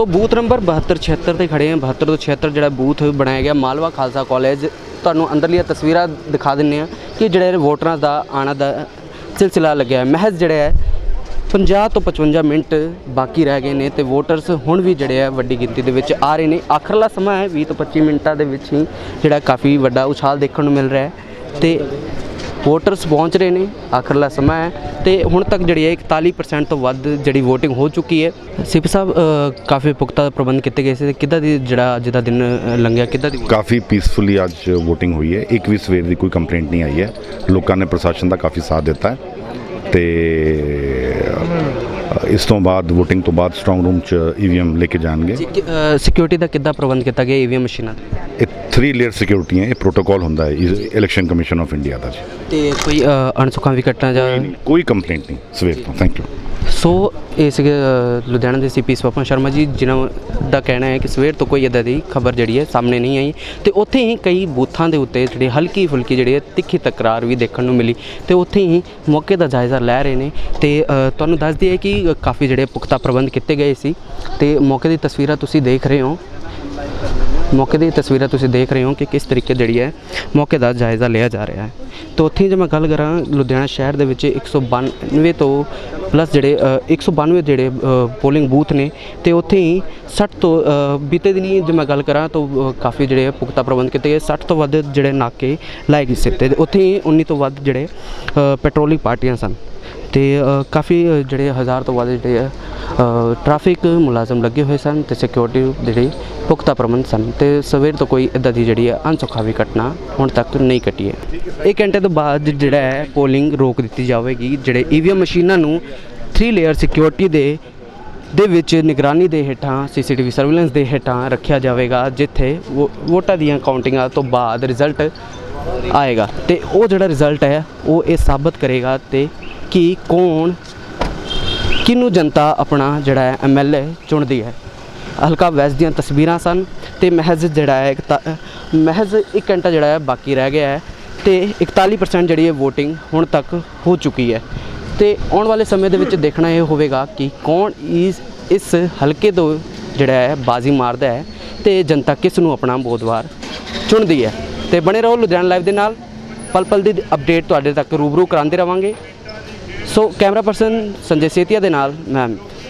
ਸੋ booth number 7276 ਤੇ ਖੜੇ ਹਾਂ। 72 ਤੋਂ 76 ਜਿਹੜਾ ਬੂਥ ਬਣਾਇਆ ਗਿਆ, ਮਾਲਵਾ ਖਾਲਸਾ ਕਾਲਜ। ਤੁਹਾਨੂੰ ਅੰਦਰਲੀਆਂ ਤਸਵੀਰਾਂ ਦਿਖਾ ਦਿੰਨੇ ਆ ਕਿ ਜਿਹੜੇ ਵੋਟਰਾਂ ਦਾ ਆਣਾ ਦਾ ਸਿਲਸਿਲਾ ਲੱਗਿਆ ਮਹਿਜ਼ ਜਿਹੜਾ ਹੈ 50 ਤੋਂ 55 ਮਿੰਟ ਬਾਕੀ ਰਹਿ ਗਏ ਨੇ ਤੇ ਵੋਟਰਸ ਹੁਣ ਵੀ ਜਿਹੜੇ ਆ ਵੱਡੀ ਗਿਣਤੀ ਦੇ ਵਿੱਚ ਆ ਰਹੇ ਨੇ। ਆਖਰਲਾ ਸਮਾਂ ਹੈ 20 ਤੋਂ 25 ਮਿੰਟਾਂ ਦੇ ਵਿੱਚ ਹੀ ਜਿਹੜਾ ਕਾਫੀ ਵੱਡਾ ਉਛਾਲ ਦੇਖਣ ਨੂੰ ਮਿਲ ਰਿਹਾ ਹੈ ਤੇ ਵੋਟਰਸ ਪਹੁੰਚ ਰਹੇ ਨੇ, ਆਖਰਲਾ ਸਮਾਂ ਹੈ ਤੇ ਹੁਣ ਤੱਕ ਜਿਹੜੀ ਹੈ 41% ਤੋਂ ਵੱਧ ਜਿਹੜੀ VOTING ਹੋ ਚੁੱਕੀ ਹੈ। ਸਿਪ ਸਾਹਿਬ ਕਾਫੀ ਪੁਖਤਾ ਪ੍ਰਬੰਧ ਕੀਤੇ ਗਏ ਸੀ ਤੇ ਕਿੱਦਾਂ ਦੀ ਜਿਹੜਾ ਅੱਜ ਦਾ ਦਿਨ ਲੰਘਿਆ, ਕਿੱਦਾਂ ਦੀ ਕਾਫੀ ਪੀਸਫੁਲੀ ਅੱਜ VOTING ਹੋਈ ਹੈ। ਇੱਕ ਵੀ ਸਵੇਰ ਦੀ ਕੋਈ ਕੰਪਲੇਂਟ ਨਹੀਂ ਆਈ ਹੈ। ਲੋਕਾਂ ਨੇ ਪ੍ਰਸ਼ਾਸਨ ਦਾ ਕਾਫੀ ਸਾਥ ਦਿੱਤਾ ਹੈ ਤੇ ਇਸ ਤੋਂ ਬਾਅਦ VOTING ਤੋਂ ਬਾਅਦ ਸਟਰੋਂਗ ਰੂਮ ਚ EVM ਲੈ ਕੇ ਜਾਣਗੇ। ਸਿਕਿਉਰਿਟੀ ਦਾ ਕਿੱਦਾਂ ਪ੍ਰਬੰਧ ਕੀਤਾ ਗਿਆ ਈਵੀਐਮ ਮਸ਼ੀਨਾਂ ਦਾ ਇਹ 3 ਲੇਅਰ ਸਿਕਿਉਰਿਟੀ ਹੈ ਇਹ ਪ੍ਰੋਟੋਕਾਲ ਹੁੰਦਾ ਹੈ ਇਲੈਕਸ਼ਨ ਕਮਿਸ਼ਨ ਆਫ ਇੰਡੀਆ ਦਾ ਜੀ। ਤੇ ਕੋਈ ਅਣਸੁਖਾਂ ਵੀ ਘਟਨਾ ਜਾਂ ਕੋਈ ਕੰਪਲੇਂਟ ਨਹੀਂ ਸਵੇਰ ਤੋਂ ਥੈਂਕ ਯੂ ਸੋ, ਇਹ ਸੀਗੇ ਲੁਧਿਆਣਾ ਦੇ ਸੀਪੀ ਸਵਪਨ ਸ਼ਰਮਾ ਜੀ, ਜਿਨ੍ਹਾਂ ਦਾ ਕਹਿਣਾ ਹੈ ਕਿ ਸਵੇਰ ਤੋਂ ਕੋਈ ਇਦਾਂ ਦੀ ਖਬਰ ਜਿਹੜੀ ਹੈ ਸਾਹਮਣੇ ਨਹੀਂ ਆਈ। ਤੇ ਉੱਥੇ ਹੀ ਕਈ ਬੂਥਾਂ ਦੇ ਉੱਤੇ ਜਿਹੜੀ ਹਲਕੀ ਫੁਲਕੀ ਜਿਹੜੀ ਹੈ ਤਿੱਖੀ ਤਕਰਾਰ ਵੀ ਦੇਖਣ ਨੂੰ ਮਿਲੀ। ਤੇ ਉੱਥੇ ਹੀ ਮੌਕੇ ਦਾ ਜਾਇਜ਼ਾ ਲੈ ਰਹੇ ਨੇ। ਤੇ ਤੁਹਾਨੂੰ ਦੱਸ ਦਈਏ ਕਿ ਕਾਫੀ ਜਿਹੜੇ ਪੁਖਤਾ ਪ੍ਰਬੰਧ ਕੀਤੇ ਗਏ ਸੀ। ਤੇ ਮੌਕੇ ਦੀ ਤਸਵੀਰਾਂ ਤੁਸੀਂ ਦੇਖ ਰਹੇ ਹੋ। ਮੌਕੇ ਦੀ ਤਸਵੀਰਾਂ ਤੁਸੀਂ ਦੇਖ ਰਹੇ ਹੋ ਕਿ ਕਿਸ ਤਰੀਕੇ ਜਿਹੜੀ ਹੈ ਮੌਕੇ ਦਾ ਜਾਇਜ਼ਾ ਲਿਆ ਜਾ ਰਿਹਾ ਹੈ। ਤਾਂ ਉੱਥੇ ਜੇ ਮੈਂ ਗੱਲ ਕਰਾਂ ਲੁਧਿਆਣਾ ਸ਼ਹਿਰ ਦੇ ਵਿੱਚ 192 ਤੋਂ ਪਲੱਸ ਜਿਹੜੇ ਅ, 192 ਜਿਹੜੇ ਪੋਲਿੰਗ ਬੂਥ ਨੇ ਤੇ ਉੱਥੇ ਹੀ 60 ਤੋਂ ਬੀਤੇ ਦਿਨੀ ਜੇ ਮੈਂ ਗੱਲ ਕਰਾਂ ਤਾਂ ਅ, ਕਾਫੀ ਜਿਹੜੇ ਪੁਖਤਾ ਪ੍ਰਬੰਧ ਕੀਤੇ ਗਏ। 60 ਤੋਂ ਵੱਧ ਜਿਹੜੇ ਨਾਕੇ ਲਾਏ ਗਏ ਸੀ ਤੇ ਉੱਥੇ ਹੀ 19 ਤੋਂ ਵੱਧ ਜਿਹੜੇ ਪੈਟਰੋਲਿੰਗ ਪਾਰਟੀਆਂ ਸਨ। ਤੇ ਕਾਫੀ ਜਿਹੜੇ ਹਜ਼ਾਰ ਤੋਂ ਵੱਧ ਜਿਹੜੇ ਟ੍ਰੈਫਿਕ ਮੁਲਾਜ਼ਮ ਲੱਗੇ ਹੋਏ ਸਨ ਤੇ ਸਿਕਿਉਰਿਟੀ ਜਿਹੜੀ ਪੁਖਤਾ ਪ੍ਰਬੰਧ ਸਨ ਤੇ ਸਵੇਰ ਤੋਂ ਕੋਈ ਇਦਾਂ ਦੀ ਜਿਹੜੀ ਹੈ ਅਨਸੁਖਾਵੀ ਘਟਨਾ ਹੁਣ ਤੱਕ ਨਹੀਂ ਘਟੀ ਹੈ। ਇੱਕ ਘੰਟੇ ਤੋਂ ਬਾਅਦ ਜਿਹੜਾ ਹੈ ਪੋਲਿੰਗ ਰੋਕ ਦਿੱਤੀ ਜਾਵੇਗੀ, ਜਿਹੜੇ ਈਵੀਐਮ ਮਸ਼ੀਨਾਂ ਨੂੰ 3 ਲੇਅਰ ਸਿਕਿਉਰਿਟੀ ਦੇ ਦੇ ਵਿੱਚ ਨਿਗਰਾਨੀ ਦੇ ਹੇਠਾਂ ਸੀਸੀਟੀਵੀ ਸਰਵੇਲੈਂਸ ਦੇ ਹੇਠਾਂ ਰੱਖਿਆ ਜਾਵੇਗਾ, ਜਿੱਥੇ ਵੋ- ਵੋਟਾਂ ਦੀਆਂ ਕਾਊਂਟਿੰਗਾਂ ਤੋਂ ਬਾਅਦ ਰਿਜ਼ਲਟ ਆਏਗਾ। ਤੇ ਉਹ ਜਿਹੜਾ ਰਿਜ਼ਲਟ ਹੈ, ਉਹ ਇਹ ਸਾਬਤ ਕਰੇਗਾ ਤੇ ਕਿ ਕੌਣ ਕਿਹਨੂੰ ਜਨਤਾ ਆਪਣਾ ਜਿਹੜਾ ਹੈ ਐਮਐਲਏ ਚੁਣਦੀ ਹੈ। ਹਲਕਾ ਵੈਸ ਦੀਆਂ ਤਸਵੀਰਾਂ ਸਨ ਤੇ ਮਹਿਜ਼ ਜਿਹੜਾ ਹੈ, ਇੱਕ ਮਹਿਜ਼ 1 ਘੰਟਾ ਜਿਹੜਾ ਹੈ ਬਾਕੀ ਰਹਿ ਗਿਆ ਹੈ ਤੇ 41% ਜਿਹੜੀ ਹੈ VOTING ਹੁਣ ਤੱਕ ਹੋ ਚੁੱਕੀ ਹੈ। ਤੇ ਆਉਣ ਵਾਲੇ ਸਮੇਂ ਦੇ ਵਿੱਚ ਦੇਖਣਾ ਇਹ ਹੋਵੇਗਾ ਕਿ ਕੌਣ ਇਸ ਇਸ ਹਲਕੇ ਤੋਂ ਜਿਹੜਾ ਹੈ ਬਾਜ਼ੀ ਮਾਰਦਾ ਹੈ ਤੇ ਜਨਤਾ ਕਿਸ ਨੂੰ ਆਪਣਾ ਬੋਧਵਾਰ ਚੁਣਦੀ ਹੈ। ਤੇ ਬਣੇ ਰਹੋ ਲੁਧਿਆਣਾ ਲਾਈਵ ਦੇ ਨਾਲ। ਪਲ ਪਲ ਦੀ ਅਪਡੇਟ ਤੁਹਾਡੇ ਤੱਕ ਰੂਬਰੂ ਕਰਾਉਂਦੇ ਰਵਾਂਗੇ। So camera person Sanjay Setia ਦੇ ਨਾਲ ਮੈਂ